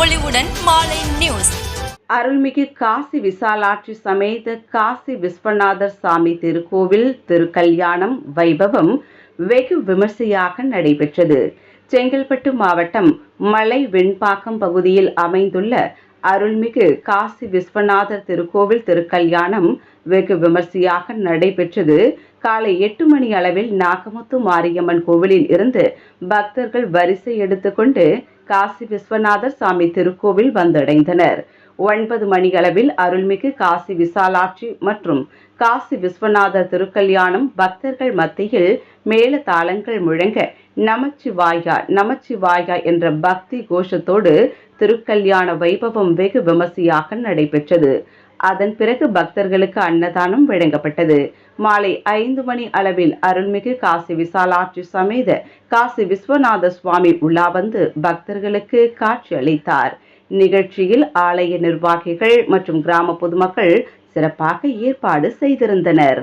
ஒளிவுடன் மாலை நியூஸ். அருள்மிகு காசி விசாலாட்சி சமேத காசி விஸ்வநாதர் சாமி திருக்கோவில் திருக்கல்யாணம் வைபவம் வெகு விமர்சையாக நடைபெற்றது. செங்கல்பட்டு மாவட்டம் மலை வெண்பாக்கம் பகுதியில் அமைந்துள்ள அருள்மிகு காசி விஸ்வநாதர் திருக்கோவில் திருக்கல்யாணம் வெகு விமர்சையாக நடைபெற்றது. காலை எட்டு மணி அளவில் நாகமுத்து மாரியம்மன் கோவிலில் இருந்து பக்தர்கள் வரிசை எடுத்துக்கொண்டு காசி விஸ்வநாதர் சாமி திருக்கோவில் வந்தடைந்தனர். ஒன்பது மணியளவில் அருள்மிகு காசி விசாலாட்சி மற்றும் காசி விஸ்வநாதர் திருக்கல்யாணம் பக்தர்கள் மத்தியில் மேல தாளங்கள் முழங்க நமச்சிவாயா நமச்சிவாயா என்ற பக்தி கோஷத்தோடு திருக்கல்யாண வைபவம் வெகு விமர்சையாக நடைபெற்றது. அதன் பிறகு பக்தர்களுக்கு அன்னதானம் வழங்கப்பட்டது. மாலை ஐந்து மணி அளவில் அருள்மிகு காசி விசாலாட்சி சமேத காசி விஸ்வநாத சுவாமி உலா வந்து பக்தர்களுக்கு காட்சி அளித்தார். நிகழ்ச்சியில் ஆலய நிர்வாகிகள் மற்றும் கிராம பொதுமக்கள் சிறப்பாக ஏற்பாடு செய்திருந்தனர்.